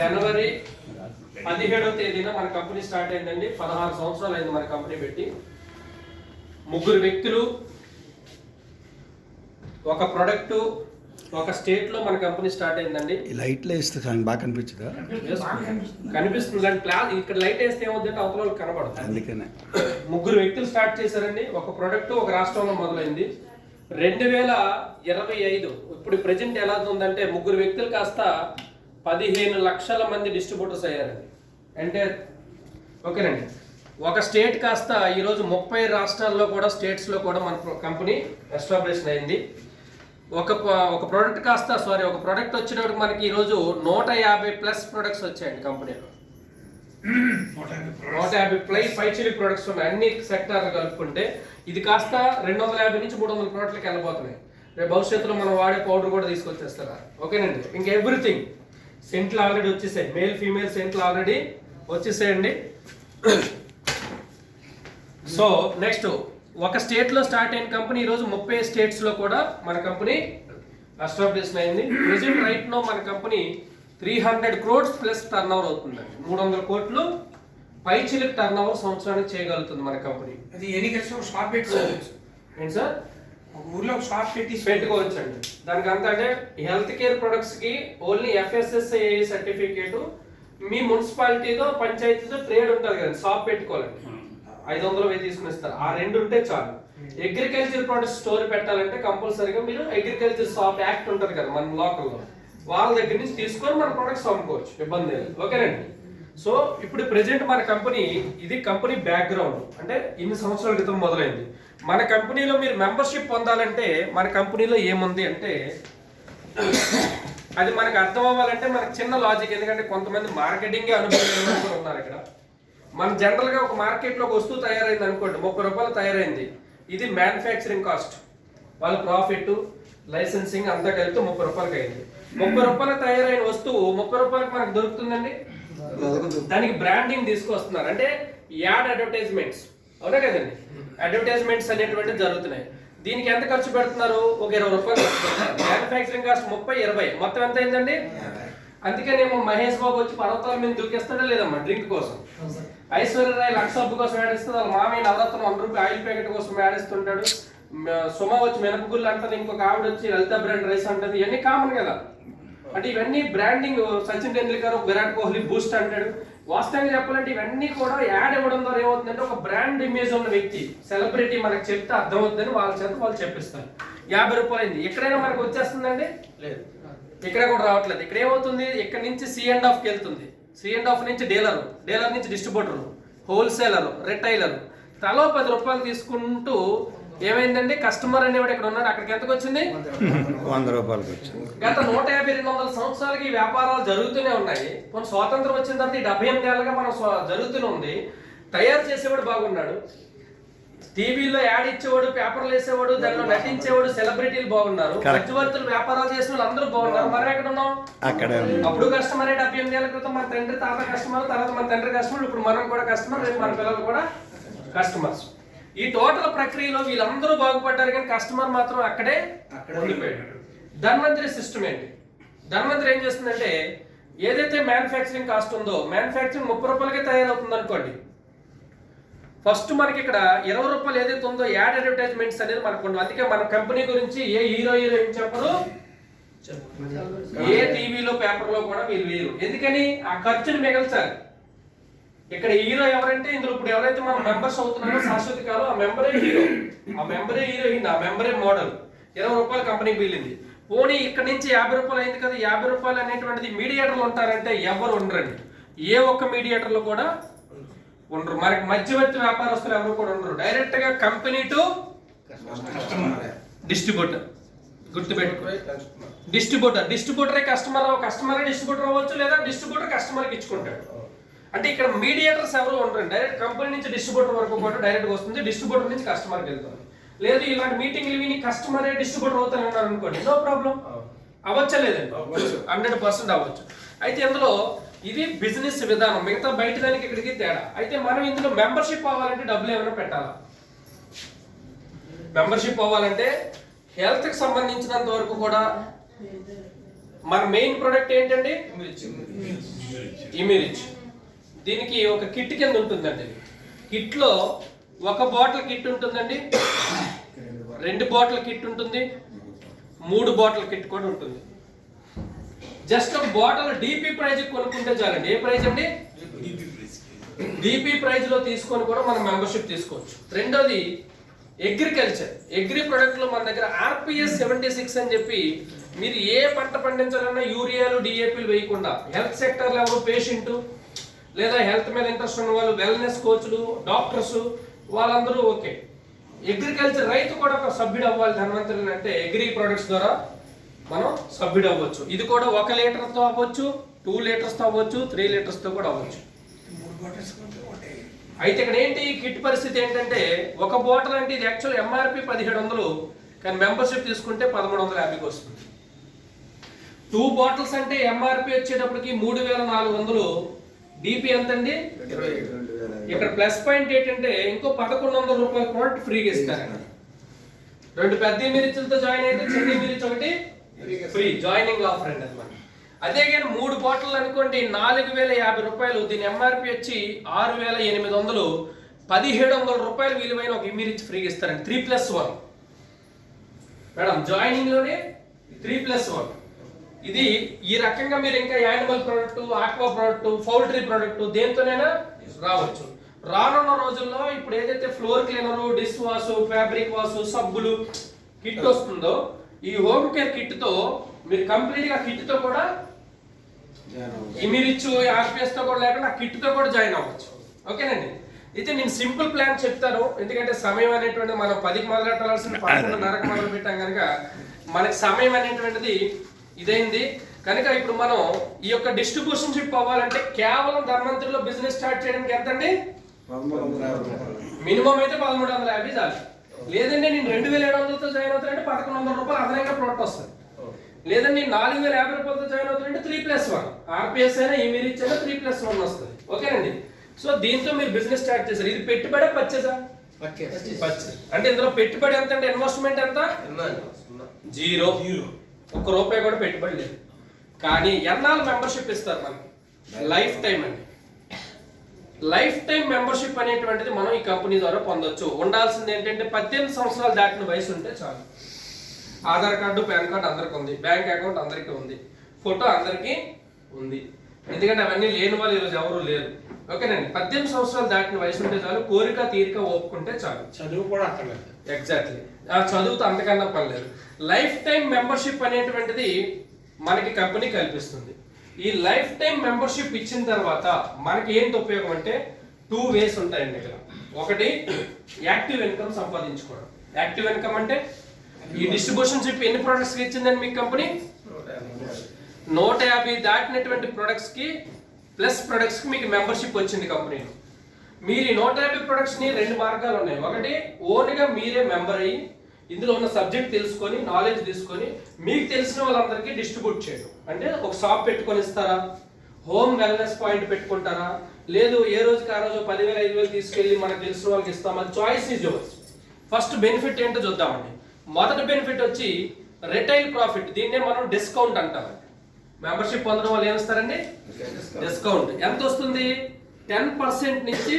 జనవరి పదిహేడవ తేదీన మన కంపెనీ స్టార్ట్ అయిందండి. పదహారు సంవత్సరాలు అయింది మన కంపెనీ పెట్టి. ముగ్గురు వ్యక్తులు ఒక ప్రొడక్ట్ ఒక స్టేట్లో మన కంపెనీ స్టార్ట్ అయిందండి. ఈ లైట్లో వేస్తే చాలా బాగా కనిపించదా? కనిపిస్తుంది. కానీ ప్లాన్ ఇక్కడ లైట్ వేస్తే ఏమవుతుందంటే అవతల వాళ్ళకి కనబడదు అందుకనే. ముగ్గురు వ్యక్తులు స్టార్ట్ చేశారండి. ఒక ప్రొడక్ట్ ఒక రాష్ట్రంలో మొదలైంది. రెండు వేల ఇరవై ఐదు ఇప్పుడు ప్రజెంట్ ఎలా ఉందంటే ముగ్గురు వ్యక్తులు కాస్త పదిహేను లక్షల మంది డిస్ట్రిబ్యూటర్స్ అయ్యారండి. అంటే ఓకేనండి. ఒక స్టేట్ కాస్త ఈరోజు ముప్పై రాష్ట్రాల్లో కూడా స్టేట్స్లో కూడా మన కంపెనీ ఎస్టాబ్లిష్ అయింది. ఒక ఒక ప్రోడక్ట్ కాస్త సారీ ఒక ప్రోడక్ట్ వచ్చినప్పుడు మనకి ఈరోజు నూట యాభై ప్లస్ ప్రొడక్ట్స్ వచ్చాయండి కంపెనీలో. నూట యాభై ప్లై పైచిలి ప్రొడక్ట్స్ ఉన్నాయి అన్ని సెక్టార్లు కలుపుకుంటే ఇది కాస్త రెండు వందల యాభై నుంచి మూడు వందల ప్రోడక్ట్లకి వెళ్ళబోతున్నాయి. రేపు భవిష్యత్తులో మనం వాడే పౌడర్ కూడా తీసుకొచ్చేస్తారా? ఓకేనండి. ఇంకా ఎవ్రీథింగ్. సెంట్లు ఆల్రెడీ వచ్చేసాయి. మేల్ ఫీమేల్ సెంట్లు ఆల్రెడీ వచ్చేసాయండి. సో నెక్స్ట్ ఒక స్టేట్లో స్టార్ట్ అయిన కంపెనీ ఈరోజు ముప్పై స్టేట్స్లో కూడా మన కంపెనీ ఎస్టాబ్లిష్ అయింది. ప్రెసెంట్ రైట్ నో మన company three hundred crores plus turn over అవుతుందండి. మూడు వందల కోట్లు పైచిలకు టర్న్ ఓవర్ సంవత్సరానికి చేయగలుగుతుంది మన కంపెనీ. అది ఎన్ని కలిసి షాప్ పెట్టుకోవచ్చు ఏంటి సార్? ఒక ఊర్లో ఒక షాప్ పెట్టి పెట్టుకోవచ్చు అండి దానికి అంత అంటే హెల్త్ కేర్ ప్రొడక్ట్స్కి ఓన్లీ ఎఫ్ఎస్ఎస్ఐ సర్టిఫికేట్ మీ మున్సిపాలిటీతో పంచాయతీతో ట్రేడ్ ఉంటుంది కదా షాప్ పెట్టుకోవాలండి ఐదు వందలు వెయ్యి తీసుకుని ఇస్తారు ఆ రెండు ఉంటే చాలు. అగ్రికల్చర్ ప్రొడక్ట్స్ స్టోర్ పెట్టాలంటే కంపల్సరీగా మీరు అగ్రికల్చర్ షాప్ యాక్ట్ ఉంటుంది కదా మన లోకల్లో వాళ్ళ దగ్గర నుంచి తీసుకొని మన ప్రొడక్ట్స్ అమ్ముకోవచ్చు ఇబ్బంది లేదు. ఓకేనండి? సో ఇప్పుడు ప్రెజెంట్ మన కంపెనీ ఇది కంపెనీ బ్యాక్గ్రౌండ్ అంటే ఇన్ని సంవత్సరాల క్రితం మొదలైంది. మన కంపెనీలో మీరు మెంబర్షిప్ పొందాలంటే మన కంపెనీలో ఏముంది అంటే అది మనకు అర్థం అవ్వాలంటే మనకు చిన్న లాజిక్. ఎందుకంటే కొంతమంది మార్కెటింగ్ అనుభవం ఉన్నారు ఇక్కడ. మన జనరల్గా ఒక మార్కెట్లో ఒక వస్తువు తయారైంది అనుకోండి ముప్పై రూపాయలు తయారైంది. ఇది మ్యానుఫ్యాక్చరింగ్ కాస్ట్ వాళ్ళ ప్రాఫిట్ లైసెన్సింగ్ అంతా కలిపితే ముప్పై రూపాయలకి అయింది. ముప్పై రూపాయలు తయారైన వస్తువు ముప్పై రూపాయలకి మనకు దొరుకుతుందండి? దానికి బ్రాండింగ్ తీసుకొస్తున్నారు. అంటే యాడ్ అడ్వర్టైజ్మెంట్స్ అవునా కదండి? అడ్వర్టైజ్మెంట్స్ అనేటువంటి జరుగుతున్నాయి. దీనికి ఎంత ఖర్చు పెడుతున్నారు? ఒక ఇరవై రూపాయలు మ్యానుఫ్యాక్చరింగ్ కాస్ట్ ముప్పై ఇరవై. మొత్తం ఎంత అయిందండి? అందుకనేమో మహేష్ బాబు వచ్చి పర్వతాల మీద దూకేస్తాడా లేదమ్మా డ్రింక్ కోసం? ఐశ్వర్య రాయ్ లక్ష సబ్బు కోసం ఆడిస్తుంది వాళ్ళ మామయ్య నవరత్నం వంద రూపాయలు ఆయిల్ ప్యాకెట్ కోసం ఆడిస్తుంటాడు సుమ వచ్చి మినపగుళ్ళు అంటది ఇంకొక ఆవిడ వచ్చి లలిత బ్రాండ్ రైస్ అంటది. ఇవన్నీ కామన్ కదా. అంటే ఇవన్నీ బ్రాండింగ్ సచిన్ టెండూల్కర్ విరాట్ కోహ్లీ బూస్ట్ అంటాడు. వాస్తవంగా చెప్పాలంటే ఇవన్నీ కూడా యాడ్ ఇవ్వడం ద్వారా ఏమవుతుందంటే ఒక బ్రాండ్ ఇమేజ్ ఉన్న వ్యక్తి సెలబ్రిటీ మనకు చెప్తే అర్థమవుతుందని వాళ్ళ చేత వాళ్ళు చెప్పిస్తారు. యాభై రూపాయలు అయింది ఎక్కడైనా మనకు వచ్చేస్తుందండి? లేదు. ఇక్కడ కూడా రావట్లేదు. ఇక్కడ ఏమవుతుంది? ఇక్కడ నుంచి సి అండ్ ఆఫ్కి వెళ్తుంది. సి అండ్ ఆఫ్ నుంచి డీలర్ డీలర్ నుంచి డిస్ట్రిబ్యూటర్ హోల్సేలర్ రిటైలర్ తలో పది రూపాయలు తీసుకుంటూ ఏమైందండి? కస్టమర్ అనేవాడు ఇక్కడ ఉన్నాడు అక్కడికి ఎంతకు వచ్చింది? వంద రూపాయలకి వచ్చింది. గత నూట యాభై రెండు వందల సంవత్సరాలకి ఈ వ్యాపారాలు జరుగుతూనే ఉన్నాయి. మన స్వాతంత్రం వచ్చిన తర్వాత ఈ డెబ్బై ఎనిమిది ఏళ్ళగా మనం జరుగుతూనే ఉంది. తయారు చేసేవాడు బాగున్నాడు. టీవీలో యాడ్ ఇచ్చేవాడు పేపర్లు వేసేవాడు దానిలో నటించేవాడు సెలబ్రిటీలు బాగున్నారు. మధ్యవర్తులు వ్యాపారాలు చేసిన వాళ్ళు అందరూ బాగున్నారు. మనం ఎక్కడ ఉన్నాం అక్కడే అప్పుడు కస్టమరే డెబ్బై ఎనిమిది ఏళ్ళ క్రితం మన తండ్రి తాత కస్టమర్ తర్వాత మన తండ్రి కస్టమర్ ఇప్పుడు మనం కూడా కస్టమర్ రేపు మన పిల్లలు కూడా కస్టమర్స్ ఈ టోటల్ ప్రక్రియలో వీళ్ళందరూ బాగుపడ్డారు కానీ కస్టమర్ మాత్రం అక్కడే ఉండిపోయాడు. ధన్వంతరి సిస్టమ్ ఏంటి? ధన్వంతరి ఏం చేస్తుందంటే ఏదైతే మ్యానుఫ్యాక్చరింగ్ కాస్ట్ ఉందో మ్యానుఫ్యాక్చరింగ్ ముప్పై రూపాయలకే తయారవుతుంది అనుకోండి. ఫస్ట్ మనకి ఇక్కడ ఇరవై రూపాయలు ఏదైతే ఉందో యాడ్ అడ్వర్టైజ్మెంట్స్ అనేది మనకు ఉండవు. అందుకే మన కంపెనీ గురించి ఏ హీరో హీరోయిన్ చెప్పరు. ఏ టీవీలో పేపర్లో కూడా మీరు వేరు ఎందుకని? ఆ ఖర్చుని మిగల్చాలి. ఇక్కడ హీరో ఎవరంటే ఇందులో ఇప్పుడు ఎవరైతే మనం మెంబర్స్ అవుతున్నారో శాశ్వత కాలం ఆ మెంబరే హీరో. ఆ మెంబరే హీరోయిన్ ఆ మెంబరే మోడల్ ఇరవై రూపాయలు కంపెనీకి వీలింది పోనీ ఇక్కడ నుంచి యాభై రూపాయలు అయింది కదా యాభై రూపాయలు అనేటువంటిది మీడియేటర్లు ఉంటారంటే ఎవరు ఉండరండి. ఏ ఒక్క మీడియేటర్లు కూడా ఉండరు. మనకి మధ్యవర్తి వ్యాపారస్తులు ఎవరు కూడా ఉండరు. డైరెక్ట్గా కంపెనీ టు డిస్ట్రిబ్యూటర్ గుర్తుపెట్టుకో. డిస్ట్రిబ్యూటర్ డిస్ట్రిబ్యూటరే కస్టమర్. కస్టమరే డిస్ట్రిబ్యూటర్ అవ్వచ్చు లేదా డిస్ట్రిబ్యూటర్ కస్టమర్కి ఇచ్చుకుంటాడు. అంటే ఇక్కడ మీడియేటర్స్ ఎవరు ఉండరు. డైరెక్ట్ కంపెనీ నుంచి డిస్ట్రిబ్యూటర్ వరకు కూడా డైరెక్ట్ వస్తుంది. డిస్ట్రిబ్యూటర్ నుంచి కస్టమర్కి వెళ్తుంది. లేదు ఇలాంటి మీటింగ్లు విని కస్టమరే డిస్ట్రిబ్యూటర్ అవుతానన్నారు అనుకోండి. నో ప్రాబ్లం అవ్వచ్చలేదండి. హండ్రెడ్ పర్సెంట్ అవ్వచ్చు. అయితే ఇందులో ఇది బిజినెస్ విధానం. మిగతా బయట దానికి ఇక్కడికి తేడా. అయితే మనం ఇందులో మెంబర్షిప్ అవ్వాలంటే డబ్బులు ఏమైనా పెట్టాలా? మెంబర్షిప్ అవ్వాలంటే హెల్త్కి సంబంధించినంత వరకు కూడా మన మెయిన్ ప్రొడక్ట్ ఏంటండి? ఇమిరిచ్ దీనికి ఒక కిట్ కింద ఉంటుందండి. కిట్లో ఒక బాటిల్ కిట్ ఉంటుందండి. రెండు బాటిల్ కిట్ ఉంటుంది. మూడు బాటిల్ కిట్ కూడా ఉంటుంది. జస్ట్ ఒక బాటిల్ డీపీ ప్రైజ్ కొనుక్కుంటే చాలండి. ఏ ప్రైజ్ అండి? డీపీ ప్రైజ్లో తీసుకొని కూడా మనం మెంబర్షిప్ తీసుకోవచ్చు. రెండోది అగ్రికల్చర్. అగ్రి ప్రొడక్ట్లో మన దగ్గర ఆర్పిఎస్ సెవెంటీ సిక్స్ అని చెప్పి మీరు ఏ పంట పండించాలన్నా యూరియాలు డిఏపీలు వేయకుండా హెల్త్ సెక్టర్లో ఎవరు పేషెంట్? లేదా హెల్త్ మీద ఇంట్రెస్ట్ ఉన్న వాళ్ళు వెల్నెస్ కోచ్లు డాక్టర్స్ వాళ్ళందరూ ఓకే. అగ్రికల్చర్ రైతు కూడా ఒక సభ్యుడు అవ్వాలి ధనవంతులు అంటే అగ్రి ప్రొడక్ట్స్ ద్వారా మనం సభ్యుడు అవ్వచ్చు. ఇది కూడా ఒక లీటర్తో అవ్వచ్చు టూ లీటర్స్తో అవ్వచ్చు. త్రీ లీటర్స్తో కూడా అవ్వచ్చు అయితే ఇక్కడ ఏంటి కిట్ పరిస్థితి ఏంటంటే ఒక బాటిల్ అంటే ఇది యాక్చువల్ ఎంఆర్పి పదిహేడు వందలు కానీ మెంబర్షిప్ తీసుకుంటే పదమూడు వందల యాభైకి వస్తుంది. టూ బాటిల్స్ అంటే ఎంఆర్పి వచ్చేటప్పటికి మూడు వేల నాలుగు వందలు డిపి ఎంత అండి ఇక్కడ ప్లస్ పాయింట్ ఏంటంటే ఇంకో పదకొండు వందల రూపాయల ప్రోడక్ట్ ఫ్రీగా ఇస్తారండి రెండు పెద్ద మిరిచులతో జాయిన్ అయితే చిన్న మిరిచి ఒకటి ఫ్రీ జాయినింగ్ ఆఫర్ అండి అనమాట అదే కానీ మూడు బాటిల్ అనుకోండి నాలుగు వేల యాభై రూపాయలు. దీని ఎంఆర్పి వచ్చి ఆరు వేల ఎనిమిది వందలు. పదిహేడు వందల రూపాయలు విలువైన ఒక ఇమిరిచ్ ఫ్రీగా ఇస్తారండి. Three plus one. మేడం జాయినింగ్లోనే త్రీ ప్లస్ వన్. ఇది ఈ రకంగా మీరు ఇంకా animal product aqua product poultry product దేంతోనైనా రావచ్చు. రానున్న రోజుల్లో ఇప్పుడు ఏదైతే floor cleaner dish wash fabric wash సబ్బులు కిట్ వస్తుందో ఈ హోమ్ కేర్ కిట్తో మీరు కంప్లీట్గా కిట్తో కూడా ఇమిరిచ్చు ఆర్పిఎస్తో కూడా లేకుండా కిట్తో కూడా జాయిన్ అవ్వచ్చు. ఓకేనండి? అయితే నేను సింపుల్ ప్లాన్ చెప్తాను. ఎందుకంటే సమయం అనేటువంటిది మనం పదికి మొదలెట్టాల్సిన పదకొండున్నరకు మొదలు పెట్టాం కనుక మనకి సమయం అనేటువంటిది ఇదైంది. కనుక ఇప్పుడు మనం ఈ యొక్క డిస్ట్రిబ్యూషన్ షిప్ అవ్వాలంటే కేవలం ధర్మంతుల్లో బిజినెస్ స్టార్ట్ చేయడానికి ఎంత అండి మినిమం అయితే పదమూడు వందల యాభై చాలు. లేదంటే నేను రెండు వేల ఏడు వందలతో జాయిన్ అవుతానంటే పదకొండు వందల రూపాయలు అదనంగా ప్రోడక్ట్ వస్తుంది. లేదంటే నేను నాలుగు వేల యాభై రూపాయలతో జాయిన్ అవుతానంటే త్రీ ప్లస్ వన్ ఆర్పిఎస్ అయినా ఈ మీరు ఇచ్చైనా త్రీ ప్లస్ వన్ వస్తుంది. ఓకేనండి? సో దీంతో మీరు బిజినెస్ స్టార్ట్ చేశారు. ఇది పెట్టుబడి పర్చేసా పర్చేస్ అంటే ఇందులో పెట్టుబడి ఎంత అంటే ఇన్వెస్ట్మెంట్ ఎంత? జీరో ఒక రూపాయి కూడా పెట్టుబడి లేదు. కానీ ఎన్నాళ్ళు మెంబర్షిప్ ఇస్తారు మనకి? లైఫ్ టైం అండి. లైఫ్ టైం మెంబర్షిప్ అనేటువంటిది మనం ఈ కంపెనీ ద్వారా పొందొచ్చు. ఉండాల్సింది ఏంటంటే పద్దెనిమిది సంవత్సరాలు దాటిన వయసు ఉంటే చాలు. ఆధార్ కార్డు పాన్ కార్డు అందరికి ఉంది. బ్యాంక్ అకౌంట్ అందరికీ ఉంది. ఫోటో అందరికీ ఉంది. ఎందుకంటే అవన్నీ లేని వాళ్ళు ఈరోజు ఎవరు లేరు. ఓకేనండి. పద్దెనిమిది సంవత్సరాలు దాటిన వయసు ఉంటే చాలు కోరిక తీరిక ఓపుకుంటే చాలు. చదువు కూడా అక్కర్లేదు. ఎగ్జాక్ట్లీ ఆ చదువుతో అంతకన్నా పని లేదు. లైఫ్ టైం మెంబర్షిప్ అనేటువంటిది మనకి కంపెనీ కల్పిస్తుంది. ఈ లైఫ్ టైం మెంబర్షిప్ ఇచ్చిన తర్వాత మనకి ఏంటి ఉపయోగం అంటే టూ వేస్ ఉంటాయండి ఇక్కడ. ఒకటి యాక్టివ్ ఇన్కమ్ సంపాదించుకోవడం. యాక్టివ్ ఇన్కమ్ అంటే ఈ డిస్ట్రిబ్యూషన్ షిప్ ఎన్ని ప్రొడక్ట్స్ ఇచ్చిందండి మీ కంపెనీ నూట యాభై దాటినటువంటి ప్రొడక్ట్స్కి ప్లస్ ప్రొడక్ట్స్కి మీకు మెంబర్షిప్ వచ్చింది కంపెనీలో మీరు ఈ నూట యాభై ప్రొడక్ట్స్ని రెండు మార్గాలు ఉన్నాయి. ఒకటి ఓన్గా మీరే మెంబర్ అయ్యి ఇందులో ఉన్న సబ్జెక్ట్ తెలుసుకొని నాలెడ్జ్ తీసుకొని మీకు తెలిసిన వాళ్ళందరికీ డిస్ట్రిబ్యూట్ చేయడం. అంటే ఒక షాప్ పెట్టుకొని ఇస్తారా? హోమ్ వెల్నెస్ పాయింట్ పెట్టుకుంటారా? లేదు ఏ రోజుకి ఆ రోజు పదివేల ఐదు వేలు తీసుకెళ్ళి మనకు తెలిసిన వాళ్ళకి ఇస్తామని choice is yours first benefit ఏంటో చూద్దామండి. మొదటి బెనిఫిట్ వచ్చి రిటైల్ ప్రాఫిట్ దీన్నే మనం డిస్కౌంట్ అంటారు. మెంబర్షిప్ పొందడం వల్ల ఏమిస్తారండి డిస్కౌంట్ ఎంత వస్తుంది? టెన్ పర్సెంట్ నుంచి